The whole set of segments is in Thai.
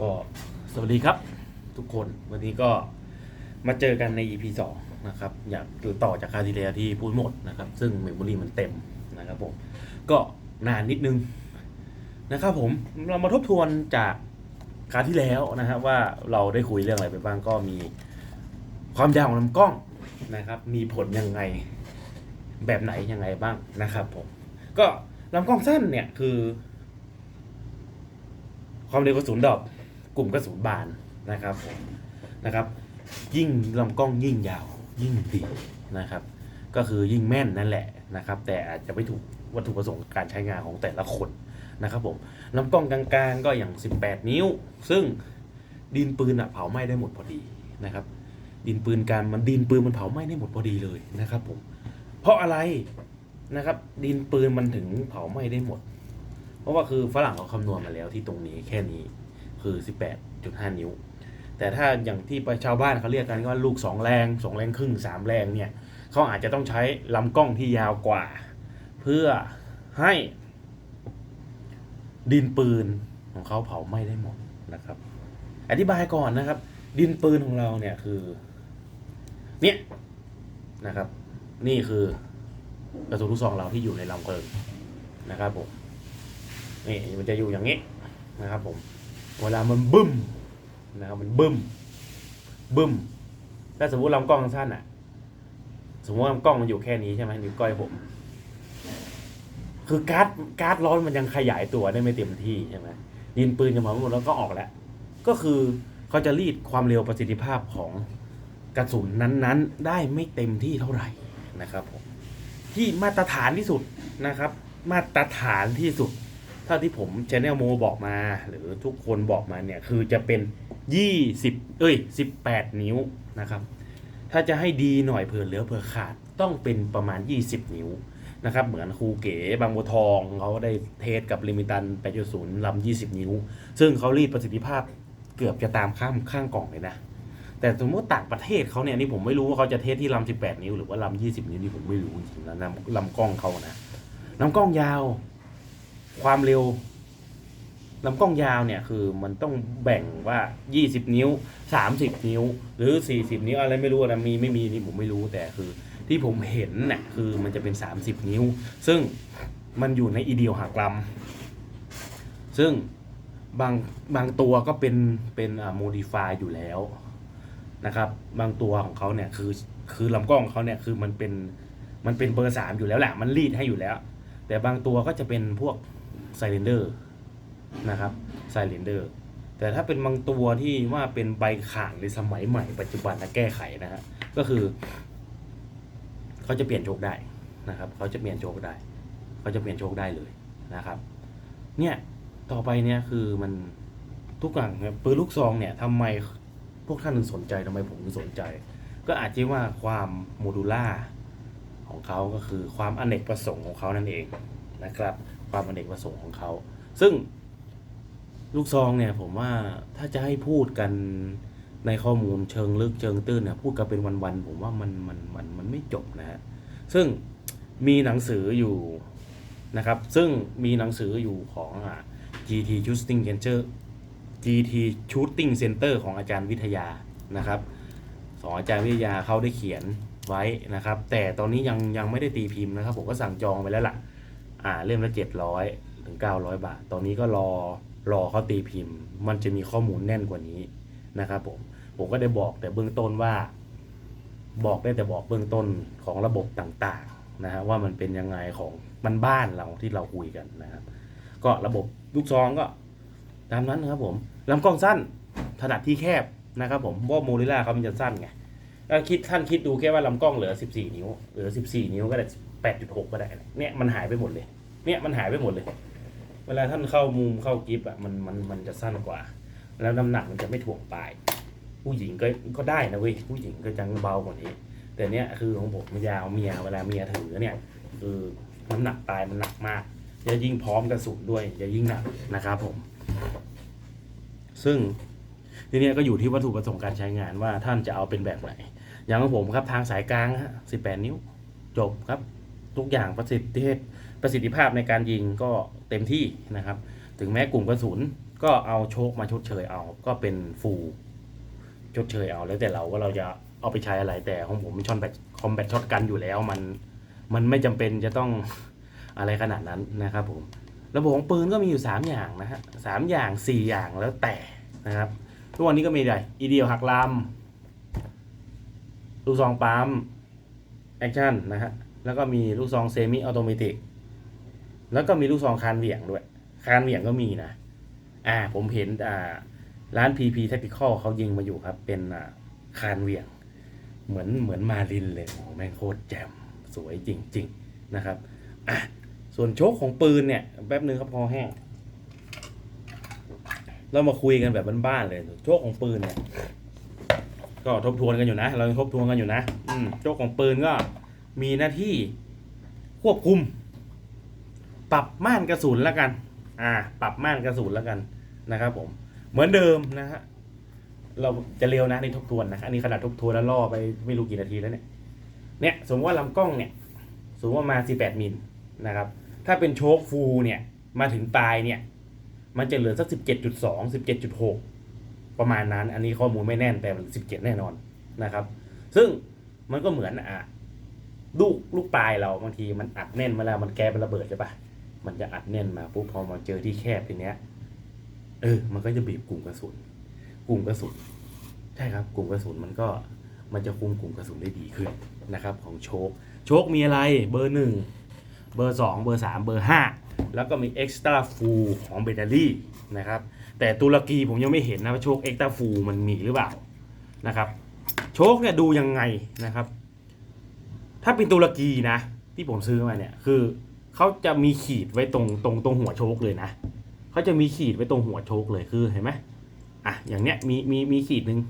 ก็สวัสดีครับทุกคนวันนี้ก็มาเจอกันใน EP 2นะครับอยากต่อจากคาที่แล้วที่พูดหมดนะครับ ซึ่งเมมโมรีมันเต็มนะครับผมก็นานนิดนึงนะครับผมเรามาทบทวนจากคาที่แล้วนะครับว่าเราได้คุยเรื่องอะไรไปบ้างก็มีความยาวของลำกล้องนะครับ มีผลยังไงแบบไหนยังไงบ้างนะครับผมก็ลำกล้องสั้นเนี่ยคือ ความเร็วกระสุนดอป กลุ่มกระสุนบานนะครับผมนะครับ ยิ่งลำกล้องยิ่งยาว ยิ่งดีนะครับ ก็คือยิ่งแม่นนั่นแหละนะครับ แต่อาจจะไม่ถูกวัตถุประสงค์การใช้งานของแต่ละคนนะครับผมลำกล้องกลางๆก็อย่าง 18 นิ้ว ซึ่งดินปืนอะเผาไหม้ได้หมดพอดีนะครับ ดินปืนการมันดินปืนมันเผาไหม้ได้หมดพอดีเลยนะครับผมเพราะอะไรนะครับ ดินปืนมันถึงเผาไหม้ได้หมด เพราะว่าคือฝรั่งเขาคำนวณมาแล้วที่ตรงนี้แค่นี้ คือ 18.5 นิ้ว แต่ถ้าอย่างที่ชาวบ้านเขาเรียกกันว่าลูก 2 แรง 2 แรงครึ่ง 3 แรงเนี่ยเขาอาจจะต้องใช้ลำกล้องที่ยาวกว่า เพื่อให้ดินปืนของเขาเผาไหม้ได้หมดนะครับ อธิบายก่อนนะครับ ดินปืนของเราเนี่ยคือเนี่ยนะครับ นี่คือกระสุนลูกซองเราที่อยู่ในลำเพลิงนะครับผมนี่มันจะอยู่อย่างนี้นะครับผม เวลามันบึ้มนะครับมันบึ้มบึ้มถ้าสมมติลำกล้องสั้นอะสมมติว่าลำกล้องมันอยู่แค่นี้ใช่ไหมนิ้วก้อยผม คือการ์ดการ์ดร้อนมันยังขยายตัวได้ไม่เต็มที่ใช่ไหมยินปืนจะมาหมดแล้วก็ออกแล้ว ก็คือเขาจะรีดความเร็วประสิทธิภาพของกระสุนนั้นๆ ได้ไม่เต็มที่เท่าไหร่นะครับผมที่มาตรฐานที่สุดนะครับ มาตรฐานที่สุด เท่าที่ผมชแนลโมบอกมา หรือทุกคนบอกมาเนี่ย คือจะเป็น 20 เอ้ย 18 นิ้วนะครับ ถ้าจะให้ดีหน่อยเผื่อเหลือเผื่อขาดต้องเป็นประมาณ 20 นิ้วนะครับ เหมือนครูเก๋บางบัวทองเขาได้เทสกับลิมิตัน8.0ลำ 20 นิ้ว ซึ่งเขารีดประสิทธิภาพเกือบจะตามข้ามข้างกล่องเลยนะ แต่สมมติต่างประเทศเขาเนี่ยนี่ผมไม่รู้ว่าเขาจะเทสที่ลำ 18 นิ้วหรือว่าลำ 20 นิ้วนี่ผมไม่รู้จริงๆนะลำกล้องเขานะลำกล้องยาว ความเร็วลำกล้องยาวเนี่ยคือมันต้องแบ่งว่า 20 นิ้ว 30 นิ้ว หรือ 40 นิ้วอะไรไม่รู้นะมีไม่มีนี่ผมไม่รู้แต่คือ ที่ผมเห็นเนี่ยคือมันจะเป็น 30 นิ้ว ซึ่งมันอยู่ในอีเดียวหักลำซึ่งบางบางตัวก็เป็นเป็นอ่าโมดิฟายอยู่แล้วนะครับบางตัวของเขาเนี่ยคือคือลำกล้องเขาเนี่ยคือมันเป็นมันเป็นเบอร์สามอยู่แล้วแหละมันรีดให้อยู่แล้ว แต่บางตัวก็จะเป็นพวก ไซเลนเดอร์นะครับไซเลนเดอร์แต่ถ้าเป็นบางตัวที่ว่าเป็นใบขาดในสมัยใหม่ปัจจุบันนะแก้ไขนะฮะก็คือเขาจะเปลี่ยนโชคได้นะครับเขาจะเปลี่ยนโชคได้เขาจะเปลี่ยนโชคได้เลยนะครับเนี่ยต่อไปเนี่ยคือมันทุกอย่างเนี่ยปืนลูกซองเนี่ยทำไมพวกท่านถึงสนใจทำไมผมถึงสนใจ ก็อาจจะว่าความโมดูล่าของเขาก็คือความอเนกประสงค์ของเขานั่นเองนะครับ ความอเนกประสงค์ของเขา ซึ่งลูกซองเนี่ยผมว่าถ้าจะให้พูดกันในข้อมูลเชิงลึกเชิงตื้นเนี่ยพูดกันเป็นวันๆผมว่ามันมันมันมันไม่จบนะฮะซึ่งมีหนังสืออยู่นะครับ ซึ่งมีหนังสืออยู่ของอ GT Shooting Center GT Shooting Center ของอาจารย์วิทยานะครับสองอาจารย์วิทยาเขาได้เขียนไว้นะครับ แต่ตอนนี้ยังยังไม่ได้ตีพิมพ์นะครับ ผมก็สั่งจองไปแล้วล่ะ อ่าเล่มละเจ็ดร้อยถึงเก้าร้อยบาท ตอนนี้ก็รอรอเขาตีพิมพ์ มันจะมีข้อมูลแน่นกว่านี้นะครับผม ผมก็ได้บอกแต่เบื้องต้นว่า บอกได้แต่บอกเบื้องต้นของระบบต่างๆนะฮะว่ามันเป็นยังไงของมันบ้านเราที่เราคุยกันนะครับ ก็ระบบลูกซองก็ตามนั้นนะครับผมลำกล้องสั้นถนัดที่แคบนะครับผมเพราะโมลิล่าเขามันจะสั้นไงถ้าคิดท่านคิดดูแค่ว่าลำกล้องเหลือ 14 นิ้ว เหลือ 14 นิ้วก็ได้ 8.6 ก็ได้ เนี่ยมันหายไปหมดเลย เนี่ยมันหายไปหมดเลย เวลาท่านเข้ามุมเข้ากิฟอะมันมันมันจะสั้นกว่า แล้วน้ำหนักมันจะไม่ถ่วงปลาย ผู้หญิงก็ก็ได้นะเว้ยผู้หญิงก็จะเบากว่านี้ แต่เนี้ยคือของผมมันยาวเมียเวลาเมียถือเนี่ยคือน้ำหนักปลายมันหนักมากจะยิ่งพร้อมกระสุนด้วยจะยิ่งหนักนะครับผม ซึ่งทีเนี้ยก็อยู่ที่วัตถุประสงค์การใช้งานว่าท่านจะเอาเป็นแบบไหน อย่างของผมครับทางสายกลางฮะ18นิ้ว จบครับ ทุกอย่างประสิทธิภาพ ประสิทธิภาพในการยิงก็เต็มที่นะครับ ถึงแม้กลุ่มกระสุนก็เอาโชคมาชดเชยเอา ก็เป็นฟูชดเชยเอาแล้วแต่เราว่าเราจะเอาไปใช้อะไรแต่ของผมมันช็อตแบตคอมแบตช็อตกันอยู่แล้วมันมันไม่จำเป็นจะต้องอะไรขนาดนั้นนะครับผมระบบของปืนก็มีอยู่ 3 อย่างนะฮะสามอย่าง 4 อย่างแล้วแต่นะครับ ทุกวันนี้ก็มีอะไรอีเดียวหักลำลูกซองปั๊มแอคชั่นนะฮะแล้วก็มีลูกซองเซมิออโตเมติก แล้วก็มีลูกซองคานเหวี่ยงด้วย คานเหวี่ยงก็มีนะ อ่า ผมเห็นอ่าร้าน PP Tactical เขายิงมาอยู่ครับ เป็นอ่าคานเหวี่ยง เหมือนเหมือนมารินเลยโอ้แม่งโคตรแจ่มสวยจริง ๆนะครับ อะ ส่วนโชคของปืนเนี่ย แป๊บนึงครับพอแห้งเรามาคุยกันแบบบ้านๆเลย โชคของปืนเนี่ย ก็ทบทวนกันอยู่นะ เราทบทวนกันอยู่นะ อืมโชคของปืนก็มีหน้าที่ควบคุม ปรับม่านกระสุนแล้วกัน อ่า ปรับม่านกระสุนแล้วกันนะครับ ผม เหมือนเดิมนะฮะ เราจะเร็วนะในทบทวนนะ อันนี้ขนาดทบทวนแล้วล่อไปไม่รู้กี่นาทีแล้วเนี่ย เนี่ย สมมติว่าลำกล้องเนี่ย สมมติว่ามา 18 มิลนะครับ ถ้าเป็นโชคฟูลเนี่ย มาถึงปลายเนี่ย มันจะเหลือสัก 17.2 17.6 ประมาณนั้น อันนี้ข้อมูลไม่แน่นแต่มัน17 แน่นอนนะครับ ซึ่งมันก็เหมือนอะลูกลูกปลายเราบางทีมันอัดแน่นมาแล้วมันแกเป็นระเบิดใช่ปะ มันจะอัดแน่นมาปุ๊บพอมาเจอที่แคบทีเนี้ย เออ มันก็จะบีบกลุ่มกระสุน กลุ่มกระสุน ใช่ครับ กลุ่มกระสุนมันก็มันจะคุมกลุ่มกระสุนได้ดีขึ้นนะครับ ของโชค โชคมีอะไร เบอร์หนึ่ง เบอร์สอง เบอร์สาม เบอร์ห้า แล้วก็มี extra full ของเบตเตอรี่นะครับ แต่ตุรกีผมยังไม่เห็นนะว่าโชค extra full มันมีหรือเปล่านะครับ โชคเนี่ยดูยังไงนะครับ ถ้าเป็นตุรกีนะ ที่ผมซื้อมาเนี่ยคือ เขาจะมีขีดไว้ตรงตรงตรงหัวโชคเลยนะเขาจะมีขีดไว้ตรงหัวโชคเลยคือเห็นไหมอะอย่างเนี้ยมีมีมีขีดหนึ่ง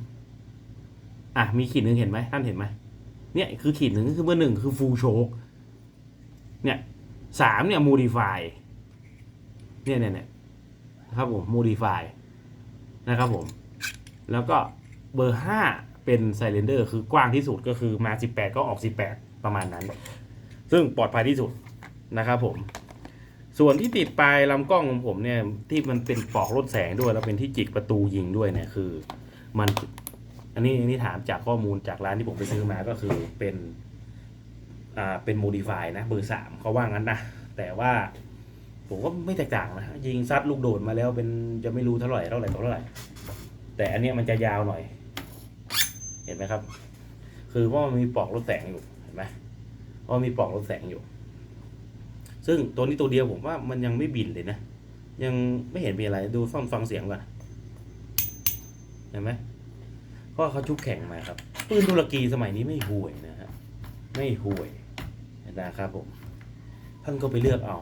อะมีขีดหนึ่งเห็นไหมท่านเห็นไหมเนี่ยคือขีดหนึ่งคือเบอร์หนึ่งคือฟูลโชคเนี่ยสามเนี่ยโมดิฟายเนี่ยเนี่ยเนี่ยนะครับผมโมดิฟายนะครับผม แล้วก็เบอร์ห้าเป็นไซเลนเดอร์คือกว้างที่สุดก็คือมา 18 ก็ออก 18 ประมาณนั้น ซึ่งปลอดภัยที่สุด นะครับผม ส่วนที่ติดปลายลำกล้องของผมเนี่ยที่มันเป็นปลอกลดแสงด้วยแล้วเป็นที่จิกประตูยิงด้วยเนี่ยคือ มันอันนี้อันนี้ถามจากข้อมูลจากร้านที่ผมไปซื้อมาก็คือเป็นอ่าเป็นโมดิฟายนะเบอร์สามเขาว่างั้นนะแต่ว่าผมก็ไม่แตกต่างนะยิงซัดลูกโดดมาแล้วเป็นจะไม่รู้เท่าไหร่เท่าไหร่ต่อเท่าไหร่ แต่อันนี้มันจะยาวหน่อย เห็นไหมครับ คือเพรามันมีปลอกลดแสงอยู่เห็นไหมเพรามีปลอกลดแสงอยู่ ซึ่งตัวนี้ตัวเดียวผมว่ามันยังไม่บินเลยนะ ยังไม่เห็นมีอะไรดูฟังฟังเสียงก่อนเห็นไหมเพราะเขาชุบแข่งมาครับปืนตุรกีสมัยนี้ไม่ห่วยนะฮะไม่ห่วยนะครับผมท่านก็ไปเลือกเอา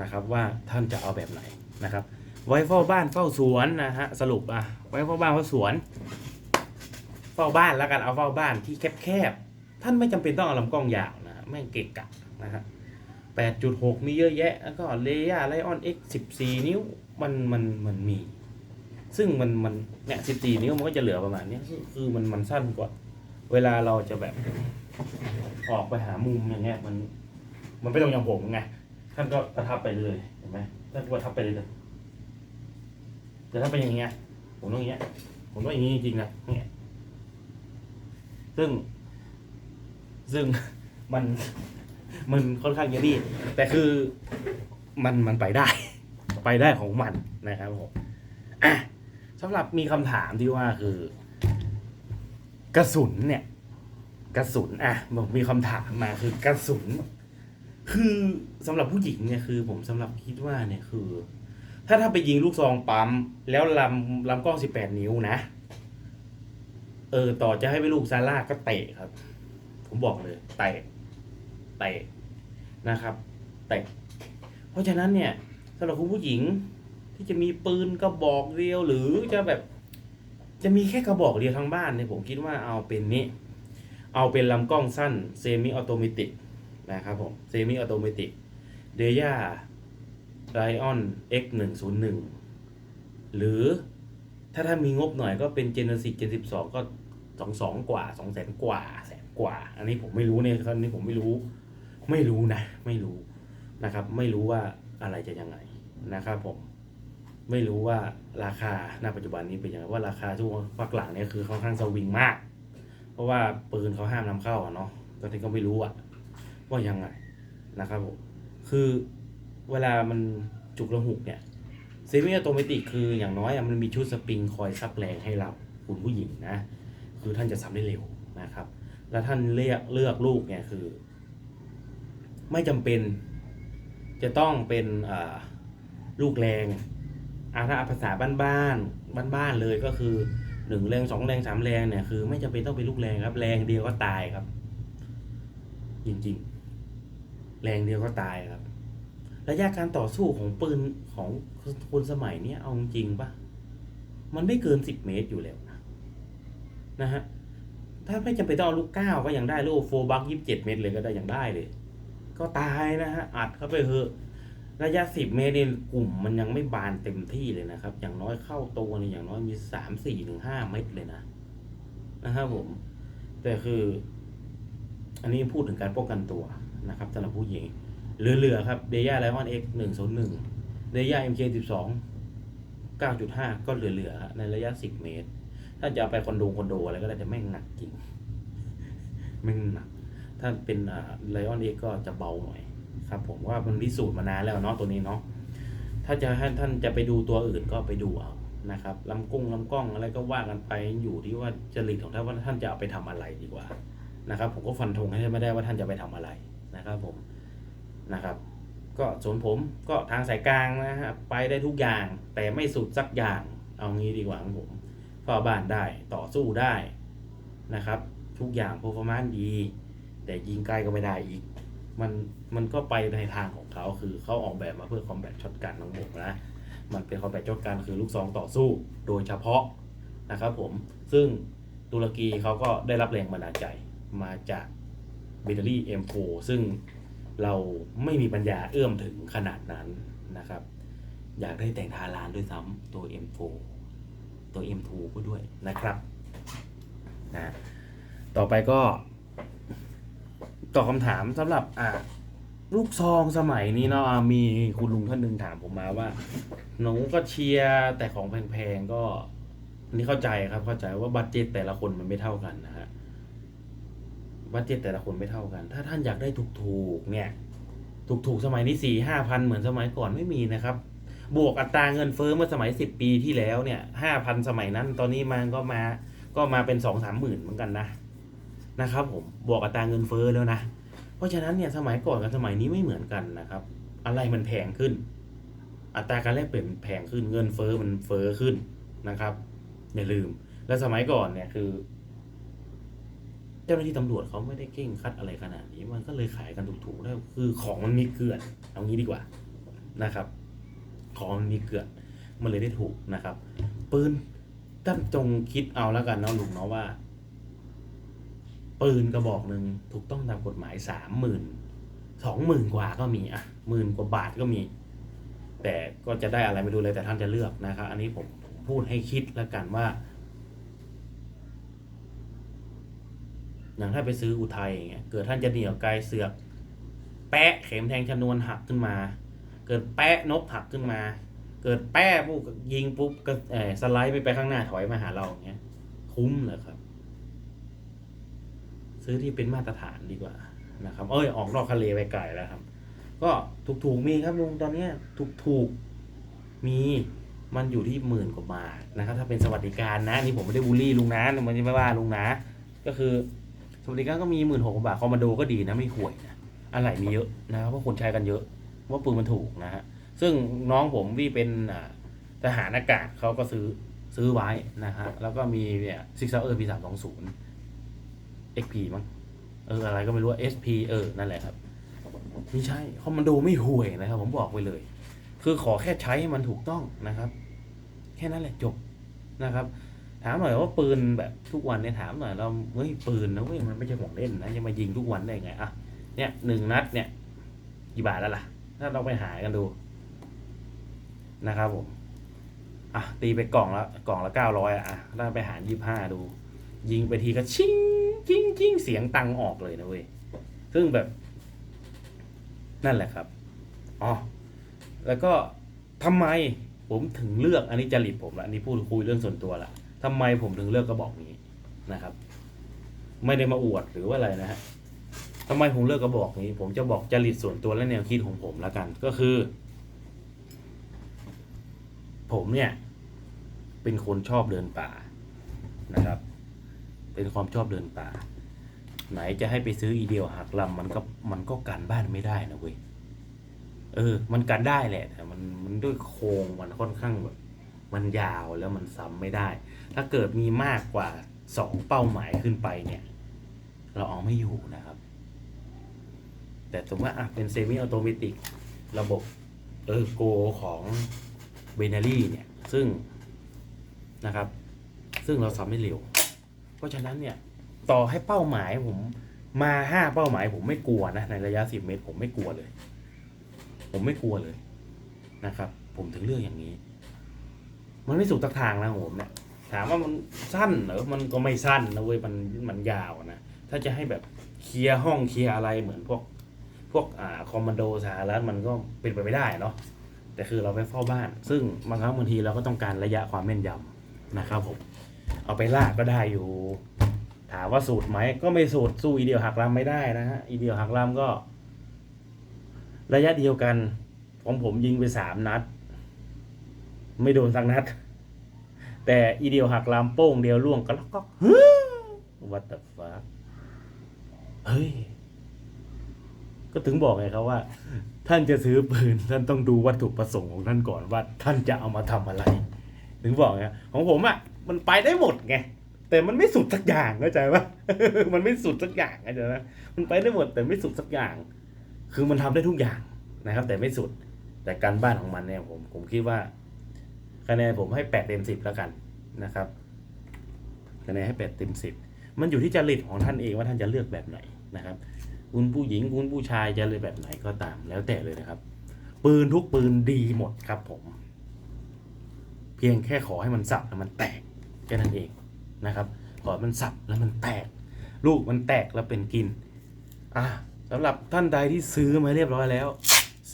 นะครับ ว่าท่านจะเอาแบบไหนนะครับ ไว้เฝ้าบ้านเฝ้าสวนนะฮะสรุปอะไว้เฝ้าบ้านเฝ้าสวน เฝ้าบ้านแล้วกันเอาเฝ้าบ้านที่แคบๆท่านไม่จำเป็นต้องเอาลำกล้องยาวนะไม่เกะกะนะฮะ 8.6 มีเยอะแยะ แล้วก็เลย่าไลออน X 14นิ้ว มันมันมันมี ซึ่งมันมันเนี่ย14นิ้วมันก็จะเหลือประมาณนี้คือมันมันสั้นกว่า เวลาเราจะแบบ ออกไปหามุมอย่างเงี้ยมัน มันไม่ต้องอย่างผมไงท่านก็ประทับไปเลยเห็นไหมท่านก็ประทับไปเลยเลยแต่ถ้าเป็นอย่างเงี้ยผมต้องอย่างเงี้ย ผมต้องอย่างงี้จริงๆนะเนี่ยซึ่ง ซึ่งมัน มันค่อนข้างจะรีบแต่คือมันมันไปได้ ไปได้ของมันนะครับผมอะสำหรับมีคำถามที่ว่าคือ กระสุนเนี่ย กระสุนอะผมมีคำถามมาคือกระสุน คือสำหรับผู้หญิงเนี่ยคือ ผมสำหรับคิดว่าเนี่ยคือ ถ้าถ้าไปยิงลูกซองปั๊ม แล้วลำลำกล้องสิบแปดนิ้วนะ เออ ต่อจะให้ไปลูกซาร่าก็เตะครับ ผมบอกเลยเตะ เตะนะครับเตะเพราะฉะนั้นเนี่ยสำหรับคุณผู้หญิงที่จะมีปืนกระบอกเดียวหรือจะแบบ จะมีแค่กระบอกเดียวทั้งบ้านเนี่ยผมคิดว่าเอาเป็นนี้ เอาเป็นลำกล้องสั้นเซมิออโตเมติกนะครับผมเซมิออโตเมติกเดย่าไรออน X 1 0 1หรือถ้าถ้ามีงบหน่อยก็เป็น Genesis Gen 12ก็สองสองกว่าสองแสนกว่าแสนกว่า อันนี้ผมไม่รู้เนี่ยตอนนี้ผมไม่รู้ ไม่รู้นะ ไม่รู้นะครับ ไม่รู้ว่าอะไรจะยังไงนะครับผมไม่รู้ว่าราคาณปัจจุบันนี้เป็นยังไงว่าราคาช่วงพักหลังเนี่ยคือค่อนข้างสวิงมาก เพราะว่าปืนเขาห้ามนำเข้าเนาะตอนนี้ก็ไม่รู้อะว่ายังไงนะครับผมคือเวลามันจุกระหุกเนี่ยเซมิออโตเมติคืออย่างน้อยมันมีชุดสปริงคอยซับแรงให้เราคุณผู้หญิงนะ คือท่านจะซับได้เร็วนะครับ แล้วท่านเลือกเลือกลูกเนี่ยคือ ไม่จำเป็น จะต้องเป็นลูกแรงอาถ้าภาษาบ้านๆบ้านๆเลยก็คือหนึ่งแรงสองแรงสามแรงเนี่ยคือไม่จำเป็นต้องเป็นลูกแรงครับ แรงเดียวก็ตายครับ จริงๆ แรงเดียวก็ตายครับ ระยะการต่อสู้ของปืนของคนสมัยเนี้เอาจริงปะมันไม่เกินสิบเมตรอยู่แล้วนะนะฮะถ้าไม่จำเป็นต้องเอาลูกเก้าก็ยังได้ลูกโฟบักยี่สิบเจ็ดเมตรเลยก็ได้ยังได้เลย ก็ตายนะฮะอัดเข้าไปเถอะระยะสิบเมตรในกลุ่มมันยังไม่บานเต็มที่เลยนะครับ อย่างน้อยเข้าตัวนี่อย่างน้อยมีสามสี่ถึงห้าเมตรเลยนะนะครับผม แต่คือ อันนี้พูดถึงการป้องกันตัวนะครับสำหรับผู้หญิงเหลือๆครับเดย่าไลออนเอ็กหนึ่งศูนย์หนึ่งเดย่าเอ็มเคสิบสองเก้าจุดห้าก็เหลือๆในระยะสิบเมตร ถ้าจะไปคอนโดคอนโดอะไรก็ได้แต่แม่งหนักจริงแม่งหนัก ถ้าเป็นอ่าไลออนเอ็กก็จะเบาหน่อยครับผมว่ามันพิสูจน์มานานแล้วเนาะตัวนี้เนาะถ้าจะให้ท่านจะไปดูตัวอื่นก็ไปดูเอานะครับลำกุ้งลำกล้องอะไรก็ว่ากันไปอยู่ที่ว่าจริตของท่านว่าท่านจะเอาไปทำอะไรดีกว่านะครับผมก็ฟันธงให้ไม่ได้ว่าท่านจะไปทำอะไรนะครับผมนะครับ ก็ส่วนผมก็ทางสายกลางนะครับไปได้ทุกอย่างแต่ไม่สุดสักอย่างเอางี้ดีกว่าผมเฝ้าบ้านได้ต่อสู้ได้นะครับ ทุกอย่าง p e r f o r m a n c e ดี แต่ยิงใกล้ก็ไม่ได้อีก มันมันก็ไปในทางของเขาคือเขาออกแบบมาเพื่อคอมแบทช็อตกันของผมนะมันเป็นคอมแบทช็อตกันคือลูกซองต่อสู้โดยเฉพาะนะครับผมซึ่งตุรกีเขาก็ได้รับแรงบันดาลใจมาจากเบตเตอรี่ M4 ซึ่งเราไม่มีปัญญาเอื้อมถึงขนาดนั้นนะครับ อยากได้แต่งทารานด้วยซ้ำตัว M4 ตัว M2 ก็ด้วยนะครับนะต่อไปก็ ตอบคำถามสำหรับอะลูกซองสมัยนี้เนาะมีคุณลุงท่านหนึ่งถามผมมาว่า หนูก็เชียร์แต่ของแพงๆก็อันนี้เข้าใจครับเข้าใจว่าบัตเจตแต่ละคนมันไม่เท่ากันนะฮะบัตเจตแต่ละคนไม่เท่ากัน ถ้าท่านอยากได้ถูกๆเนี่ย ถูกๆสมัยนี้สี่ห้าพันเหมือนสมัยก่อนไม่มีนะครับ บวกอัตราเงินเฟ้อเมื่อสมัยสิบปีที่แล้วเนี่ยห้าพันสมัยนั้นตอนนี้มันก็มาก็มาเป็นสองสามหมื่นเหมือนกันนะ นะครับผมบวกอัตราเงินเฟ้อแล้วนะ เพราะฉะนั้นเนี่ยสมัยก่อนกับสมัยนี้ไม่เหมือนกันนะครับ อะไรมันแพงขึ้น อัตราการแลกเปลี่ยนแพงขึ้นเงินเฟ้อมันเฟ้อขึ้นนะครับ อย่าลืม แล้วสมัยก่อนเนี่ยคือ เจ้าหน้าที่ตำรวจเขาไม่ได้เก่งคัดอะไรขนาดนี้ มันก็เลยขายกันถูกๆได้คือของมันมีเกลื่อนเอางี้ดีกว่านะครับ ของมันมีเกลื่อนมันเลยได้ถูกนะครับ ปืนท่านจงคิดเอาแล้วกันเนาะลุงเนาะว่า ปืนกระบอกหนึ่งถูกต้องตามกฎหมายสามหมื่นสองหมื่นกว่าก็มีอะหมื่นกว่าบาทก็มี แต่ก็จะได้อะไรไม่รู้เลยแต่ท่านจะเลือกนะครับ อันนี้ผมพูดให้คิดแล้วกันว่าอย่างถ้าไปซื้ออุทัยอย่างเงี้ยเกิดท่านจะเหนียวไกลเสือก แปะเข็มแทงชนวนหักขึ้นมา เกิดแปะนกหักขึ้นมา เกิดแปะปุ๊บยิงปุ๊บก็เออสไลด์ไม่ไปข้างหน้าถอยมาหาเราอย่างเงี้ยคุ้มเหรอครับ ซื้อที่เป็นมาตรฐานดีกว่านะครับ เอ้ยออกนอกทะเลไปไกลแล้วครับ ก็ถูกๆมีครับลุงตอนเนี้ถูกๆมีมันอยู่ที่หมื่นกว่าบาทนะครับ ถ้าเป็นสวัสดิการนะนี่ผมไม่ได้บูลลี่ลุงนะมันไม่ว่าลุงนะ ก็คือสวัสดิการก็มีหมื่นหกบาทคอมมานโดก็ดีนะไม่ห่วยนะอะไรมีเยอะนะครับเพราะคนใช้กันเยอะว่าปืนมันถูกนะฮะซึ่งน้องผมที่เป็นทหารอากาศเขาก็ซื้อซื้อไว้นะฮะแล้วก็มีเนี่ยซิกซ์เออร์พีสามสองศูนย์ XP มั้งเอออะไรก็ไม่รู้ว่า SP เออนั่นแหละครับไม่ใช่คอมมานโดไม่ห่วยนะครับ ผมบอกไปเลย คือขอแค่ใช้ให้มันถูกต้องนะครับ แค่นั้นแหละจบนะครับ ถามหน่อยว่าปืนแบบทุกวันเนี่ยถามหน่อยเราเฮ้ยปืนนะเว้ยมันไม่ใช่ของเล่นนะจะมายิงทุกวันได้ไงอะเนี่ยหนึ่งนัดเนี่ยกี่บาทแล้วล่ะ ถ้าเราไปหากันดูนะครับผมอะตีไปกล่องละกล่องละเก้าร้อยอะถ้าไปหารยี่ห้าดู ยิงไปทีก็ชิงชิงชิงเสียงตังออกเลยนะเว้ย ซึ่งแบบ นั่นแหละครับ อ๋อ แล้วก็ทำไมผมถึงเลือกอันนี้จริตผมละอันนี้พูดคุยเรื่องส่วนตัวละทำไมผมถึงเลือกกระบอกนี้นะครับ ไม่ได้มาอวดหรือว่าอะไรนะฮะทำไมผมเลือกกระบอกนี้ ผมจะบอกจริตส่วนตัวและแนวคิดของผมละกัน ก็คือ ผมเนี่ย เป็นคนชอบเดินป่านะครับ เป็นความชอบเดินป่า ไหนจะให้ไปซื้ออีเดียวหักลำมันก็มันก็กันบ้านไม่ได้นะเว้ยเออ มันกันได้แหละแต่มันมันด้วยโครงมันค่อนข้างแบบมันยาวแล้วมันซ้ำไม่ได้ ถ้าเกิดมีมากกว่าสองเป้าหมายขึ้นไปเนี่ย เราเอาไม่อยู่นะครับ แต่สมมติว่าอะเป็นเซมิออโตเมติกระบบเออโกของเบนารี่เนี่ย ซึ่งนะครับ ซึ่งเราซ้ำไม่เร็ว เพราะฉะนั้นเนี่ยต่อให้เป้าหมายผมมาห้าเป้าหมายผมไม่กลัวนะในระยะสิบเมตร ผมไม่กลัวเลย ผมไม่กลัวเลยนะครับ ผมถึงเลือกอย่างนี้ มันไม่สุดทักทางนะผมเนี่ยถามว่ามันสั้นเหรอมันก็ไม่สั้นนะเว้ยมันมันยาวนะถ้าจะให้แบบเคลียร์ห้องเคลียร์อะไรเหมือนพวกพวกอ่าคอมมานโดสหรัฐมันก็เป็นไปไม่ได้เนาะแต่คือเราไปเฝ้าบ้าน ซึ่งบางครั้งบางทีเราก็ต้องการระยะความแม่นยำนะครับผม เอาไปลากก็ได้อยู่ ถามว่าสูตรไหมก็ไม่สูตรสู้อีเดียวหักลำไม่ได้นะฮะอีเดียวหักลำก็ ระยะเดียวกันของผมยิงไปสามนัด ไม่โดนสักนัด แต่อีเดียวหักลำโป้งเดียวล่วงก็ล้วก็วัตถุฟ้าเฮ้ยก็ถึงบอกไงครับว่า ท่านจะซื้อปืนท่านต้องดูวัตถุประสงค์ของท่านก่อนว่า ท่านจะเอามาทำอะไร ถึงบอกไงของผมอะ มันไปได้หมดไงแต่มันไม่สุดสักอย่างเข้าใจปะมันไม่สุดสักอย่างเข้าใจไหมมันไปได้หมดแต่ไม่สุดสักอย่าง คือมันทำได้ทุกอย่างนะครับ แต่ไม่สุดแต่การบ้านของมันเนี่ยผมผมคิดว่าคะแนนผมให้แปดเต็มสิบแล้วกันนะครับคะแนนให้แปดเต็มสิบมันอยู่ที่จริตของท่านเองว่าท่านจะเลือกแบบไหนนะครับ คุณผู้หญิงคุณผู้ชายจะเลยแบบไหนก็ตามแล้วแต่เลยนะครับ ปืนทุกปืนดีหมดครับผม เพียงแค่ขอให้มันสับแล้วมันแตก แค่นั้นเองนะครับขอให้มันสับแล้วมันแตก ลูกมันแตกแล้วเป็นกินอะสำหรับท่านใดที่ซื้อมาเรียบร้อยแล้ว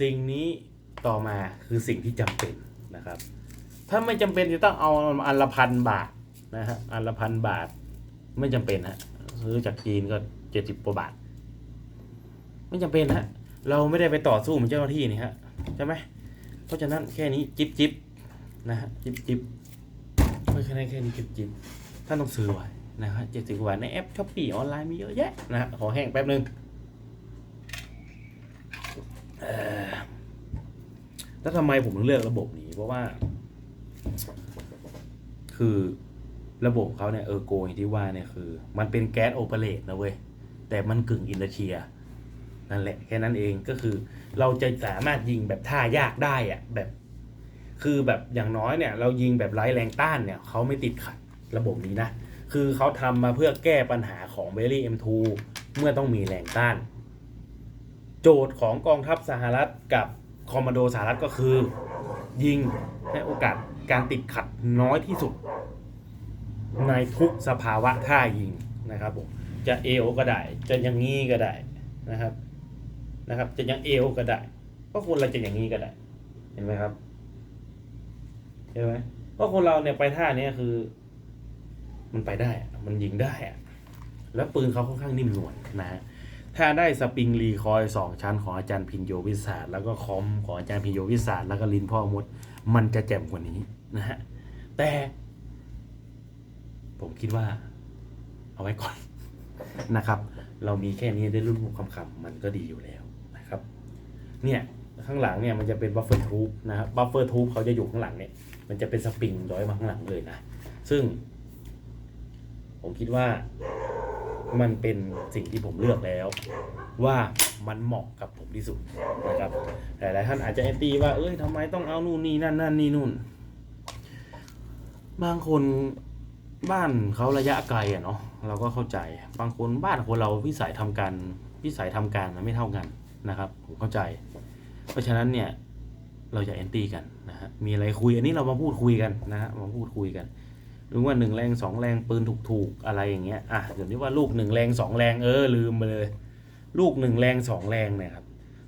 สิ่งนี้ต่อมาคือสิ่งที่จำเป็นนะครับ ถ้าไม่จำเป็นจะต้องเอาอันละพันบาทนะฮะอันละพันบาทไม่จำเป็นฮะซื้อจากจีนก็เจ็ดสิบกว่าบาท ไม่จำเป็นฮะเราไม่ได้ไปต่อสู้เหมือนเจ้าหน้าที่นี่ฮะใช่ไหมเพราะฉะนั้นแค่นี้จิบจิบนะฮะจิบจิบ ไม่แค่นั้แค่นี้จิบจิบท่านต้องซื้อไว้นะฮะเจ็ดสิบกว่าบาทในแอปช้อปปี้ออนไลน์มีเยอะแยะนะฮะขอแห้งแป๊บนึงเอ่อแล้วทำไมผมถึงเลือกระบบนี้ เพราะว่า คือระบบเขาเนี่ยเออโกอย่างที่ว่าเนี่ยคือ มันเป็นแก๊สโอเปเรตนะเว้ย แต่มันกึ่งอินเดเชียนั่นแหละแค่นั้นเองก็คือ เราจะสามารถยิงแบบท่ายากได้อะแบบ คือแบบอย่างน้อยเนี่ยเรายิงแบบไร้แรงต้านเนี่ยเขาไม่ติดขัดระบบนี้นะ คือเขาทำมาเพื่อแก้ปัญหาของเบลลี่ M2 เมื่อต้องมีแรงต้าน โจทย์ของกองทัพสหรัฐกับคอมมานโดสหรัฐก็คือ ยิงให้โอกาสการติดขัดน้อยที่สุด ในทุกสภาวะท่ายิงนะครับผมจะเอวก็ได้ จะอย่างงี้ก็ได้นะครับนะครับ จะย่างเอวก็ได้ ก็คนเราจะอย่างงี้ก็ได้ เห็นไหมครับ เห็นไหมเพราะคนเราเนี่ยไปท่าเนี้ยคือ มันไปได้ มันยิงได้อะแล้วปืนเขาค่อนข้างนิ่มนวลนะฮะถ้าได้สปริงรีคอยสองชั้นของอาจารย์พินโยวิสาแล้วก็คอมของอาจารย์พินโยวิสาแล้วก็ลินพ่อมด มันจะแจ่มกว่านี้นะฮะ แต่ ผมคิดว่า เอาไว้ก่อนนะครับ เรามีแค่นี้ได้รุ่นคำคำมันก็ดีอยู่แล้วนะครับ เนี่ย ข้างหลังเนี่ยมันจะเป็นบัฟเฟอร์ทูบนะครับบัฟเฟอร์ทูบเขาจะอยู่ข้างหลังเนี่ยมันจะเป็นสปริงย้อยมาข้างหลังเลยนะ ซึ่ง ผมคิดว่ามันเป็นสิ่งที่ผมเลือกแล้ว ว่ามันเหมาะกับผมที่สุดนะครับหลายท่านอาจจะแอนตี้ว่าเอ้ยทำไมต้องเอานู่นนี่นั่นนั่นนี่นู่น บางคนบ้านเขาระยะไกลอะเนาะเราก็เข้าใจ บางคนบ้านคนเราวิสัยทำการวิสัยทำการมันไม่เท่ากันนะครับ ผมเข้าใจ เพราะฉะนั้นเนี่ยเราจะแอนตี้กันนะฮะมีอะไรคุยอันนี้เรามาพูดคุยกันนะฮะมาพูดคุยกันหรือว่าหนึ่งแรงสองแรงปืนถูกๆอะไรอย่างเงี้ยอะเดี๋ยวนี้ว่าลูกหนึ่งแรงสองแรงเออลืมไปเลย ลูกหนึ่งแรงสองแรงเนี่ยครับ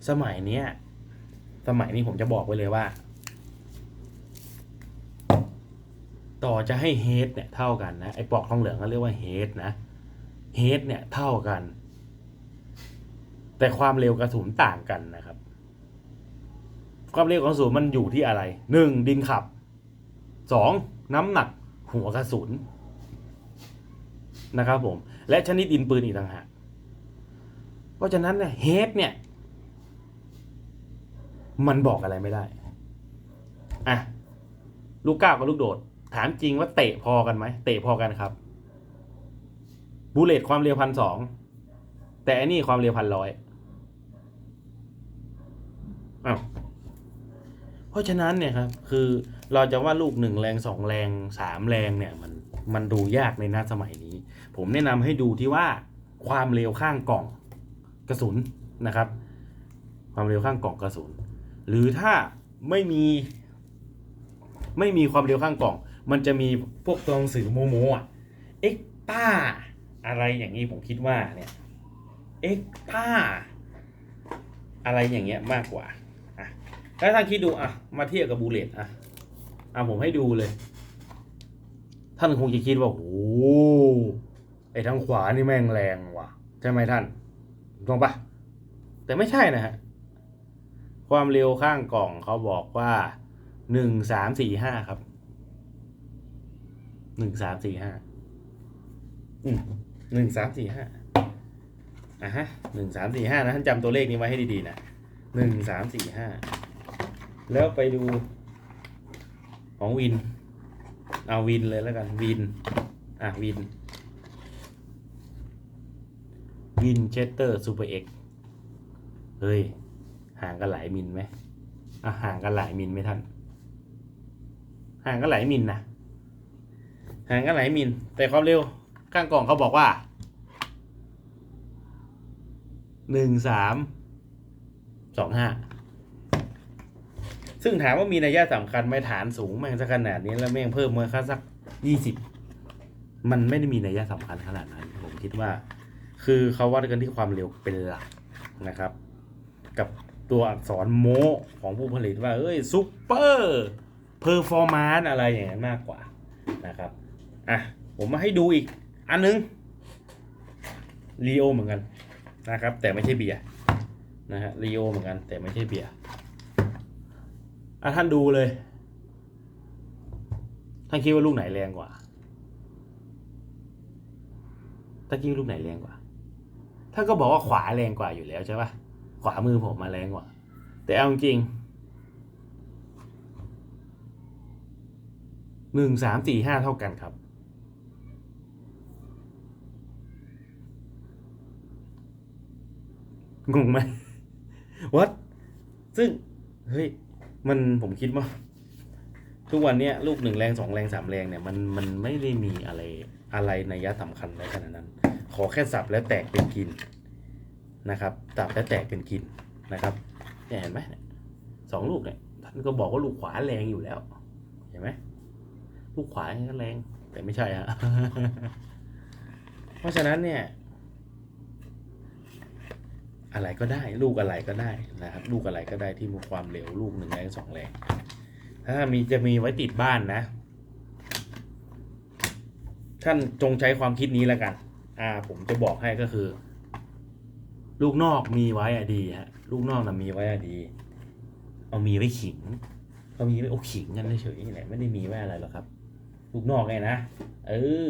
สมัยเนี้ยสมัยนี้ผมจะบอกไว้เลยว่า ต่อจะให้เฮดเนี่ยเท่ากันนะไอ้ปอกทองเหลืองเขาเรียกว่าเฮดนะเฮดเนี่ยเท่ากัน แต่ความเร็วกระสุนต่างกันนะครับ ความเร็วของกระสุนมันอยู่ที่อะไรหนึ่งดินขับสองน้ำหนักหัวกระสุนนะครับผม และชนิดดินปืนอีกต่างหากเพราะฉะนั้นเนี่ยเฮดเนี่ย มันบอกอะไรไม่ได้อะลูกก้าวกับลูกโดด ถามจริงว่าเตะพอกันไหมเตะพอกันครับบูเลตความเร็วพันสองแต่อันนี้ความเร็วพันร้อยอ้าว ราะฉะนั้นเนี่ยครับคือเราจะว่าลูกหนึ่งแรงสองแรงสามแรงเนี่ยมันมันดูยากในหน้าสมัยนี้ ผมแนะนำให้ดูที่ว่าความเร็วข้างกล่องกระสุนนะครับ ความเร็วข้างกล่องกระสุน หรือถ้าไม่มี ไม่มีความเร็วข้างกล่อง มันจะมีพวกตัวหนังสือโมโมอะเอ็กต้าอะไรอย่างนี้ผมคิดว่าเนี่ยเอ็กต้าอะไรอย่างเงี้ยมากกว่า แล้วถ้านคิดดูอะมาเทียบกับบูเลตอะอะผมให้ดูเลย ท่านคงจะคิดว่าโอ้โหไอ้ทางขวานี่แม่งแรงว่ะ ใช่ไหมท่านถูกปะแต่ไม่ใช่นะฮะความเร็วข้างกล่องเขาบอกว่าหนึ่งสามสี่ห้าครับหนึ่งสามสี่ห้าอืมหนึ่งสามสี่ห้าอะฮะหนึ่งสามสี่ห้านะท่านจำตัวเลขนี้ไว้ให้ดีๆนะหนึ่งสามสี่ห้า แล้วไปดูของวิน เอาวินเลยแล้วกันวิน อะวิน วินเชสเตอร์ซูเปอร์เอ็กเฮ้ย ห่างกันหลายมิลไหมอะห่างกันหลายมิลไหมท่าน ห่างกันหลายมิลนะห่างกันหลายมิลแต่ความเร็วข้างกล่องเขาบอกว่าหนึ่งสามสองห้า ซึ่งถามว่ามีนัยยะสำคัญไหมฐานสูงแม่งสักขนาดนี้แล้วแม่งเพิ่มมาแค่าสักยี่สิบมันไม่ได้มีนัยยะสำคัญขนาดนั้น ผมคิดว่า คือเขาวัดกันที่ความเร็วเป็นหลักนะครับ กับตัวอักษรโมของผู้ผลิตว่า เอ้ยซุปเปอร์เพอร์ฟอร์มานอะไรอย่างนั้นมากกว่านะครับอะผมมาให้ดูอีกอันนึงลีโอเหมือนกันนะครับ แต่ไม่ใช่เบียร์นะฮะลีโอเหมือนกัน แต่ไม่ใช่เบียร์ อะท่านดูเลย ท่านคิดว่าลูกไหนแรงกว่าท่านคิดว่าลูกไหนแรงกว่าท่านก็บอกว่าขวาแรงกว่าอยู่แล้วใช่ปะขวามือผมมาแรงกว่า แต่เอาจริงหนึ่งสามสี่ห้าเท่ากันครับ งงไหมวัดซึ่ง เฮ้ย มันผมคิดว่า ทุกวันเนี้ยลูกหนึ่งแรงสองแรงสามแรงเนี่ยมันมันไม่ได้มีอะไรอะไรในยะสำคัญในขนาดนั้น ขอแค่สับแล้วแตกเป็นกินนะครับสับแล้วแตกเป็นกินนะครับเนี่ยเห็นไหมสองลูกเนี่ยท่านก็บอกว่าลูกขวาแรงอยู่แล้ว เห็นไหมลูกขวาก็แรงแต่ไม่ใช่ฮะเพราะฉะนั้นเนี่ย อะไรก็ได้ ลูกอะไรก็ได้นะครับ ลูกอะไรก็ได้ที่มีความเร็วลูกหนึ่งแรงสองแรงถ้ามีจะมีไว้ติดบ้านนะ ท่านจงใช้ความคิดนี้แล้วกัน อ่า ผมจะบอกให้ก็คือ ลูกนอกมีไว้อะดีฮะลูกนอกนะมีไว้อะดี เอามีไว้ขิงเอามีไว้โอขิงกันเฉยๆนี่แหละไม่ได้มีไว้อะไรหรอกครับ ลูกนอกไงนะเออ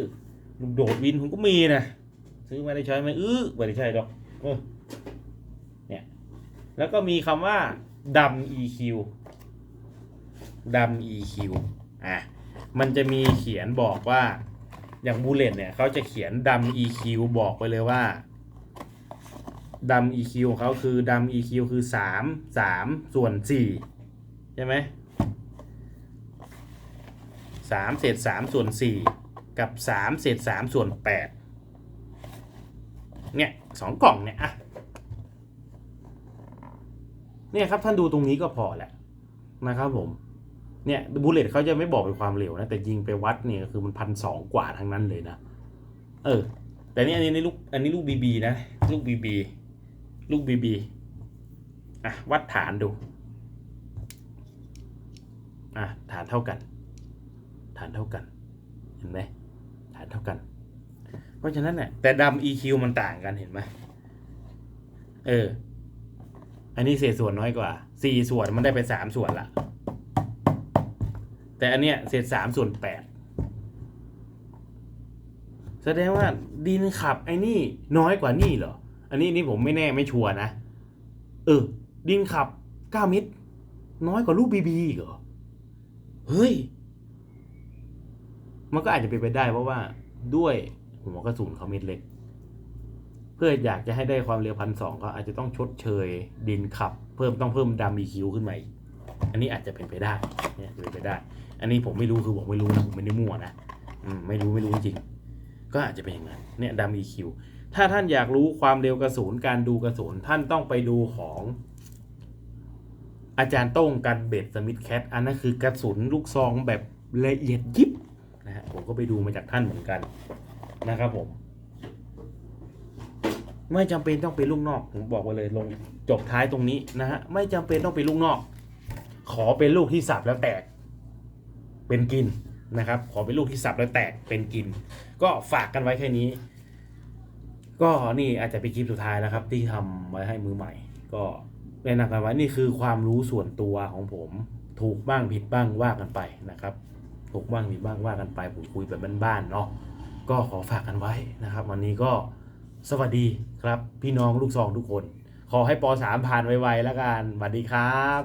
ลูกโดดวินผมก็มีนะซื้อมาได้ใช้ไหมเออไม่ได้ใช่หรอกเออ แล้วก็มีคำว่าดำ EQ ดำ EQ อะ มันจะมีเขียนบอกว่า อย่างบูเลตเนี่ยเขาจะเขียนดำ EQ บอกไปเลยว่าดำ EQ ของเขาคือดำ EQ คือสามสามส่วนสี่ใช่ไหมสามเศษสามส่วนสี่กับสามเศษสามส่วนแปดเนี่ยสองกล่องเนี่ยอะ เนี่ยครับท่านดูตรงนี้ก็พอแหละนะครับผมเนี่ยบูเลตเขาจะไม่บอกเป็นความเร็วนะ แต่ยิงไปวัดเนี่ยคือมันพันสองกว่าทั้งนั้นเลยนะ เออ แต่นี่อันนี้ลูกอันนี้ลูกบีบีนะ ลูกบีบีลูกบีบีอะวัดฐานดูอะฐานเท่ากัน ฐานเท่ากัน เห็นไหมฐานเท่ากัน เพราะฉะนั้นเนี่ยแต่ดำ EQ มันต่างกันเห็นไหมเออ อันนี้เศษส่วนน้อยกว่าสี่ส่วนมันได้ไปสามส่วนละแต่อันเนี้ยเศษสามส่วนแปดแสดงว่าดินขับไอ้นี่น้อยกว่านี่เหรอ อันนี้นี่ผมไม่แน่ไม่ชัวร์นะ เออ ดินขับเก้ามิตร น้อยกว่าลูกบีบีเหรอ เฮ้ย มันก็อาจจะเป็นไปได้เพราะว่าด้วยหัวกระสุนเขาเม็ดเล็ก เพื่ออยากจะให้ได้ความเร็วพันสองก็อาจจะต้องชดเชยดินขับ เพิ่มต้องเพิ่มดามีคิวขึ้นมาอีกอันนี้อาจจะเป็นไปได้เนี่ยเป็นไปได้ อันนี้ผมไม่รู้คือผมไม่รู้นะผมไม่ได้มั่วนะอืมไม่รู้ไม่รู้จริงก็อาจจะเป็นอย่างนั้นเนี่ยดามีคิวถ้าท่านอยากรู้ความเร็วกระสุนการดูกระสุนท่านต้องไปดูของอาจารย์โต้งกันเบดสมิธแคทอันนั้นคือกระสุนลูกซองแบบละเอียดยิบนะฮะผมก็ไปดูมาจากท่านเหมือนกันนะครับผม ไม่จำเป็นต้องเป็นลูกนอก ผมบอกไว้เลยลงจบท้ายตรงนี้นะฮะไม่จำเป็นต้องเป็นลูกนอก ขอเป็นลูกที่สับแล้วแตก เป็นกินนะครับ ขอเป็นลูกที่สับแล้วแตกเป็นกิน ก็ฝากกันไว้แค่นี้ ก็นี่อาจจะเป็นคลิปสุดท้ายแล้วครับ ที่ทำไว้ให้มือใหม่ ก็แนะนำกันไว้นี่คือความรู้ส่วนตัวของผม ถูกบ้างผิดบ้างว่ากันไปนะครับ ถูกบ้างผิดบ้างว่ากันไปผมคุยแบบบ้านๆเนาะก็ขอฝากกันไว้นะครับ วันนี้ก็ สวัสดีครับ พี่น้องลูกซองทุกคน ขอให้ป .3 ผ่านไวๆแล้วกันสวัสดีครับ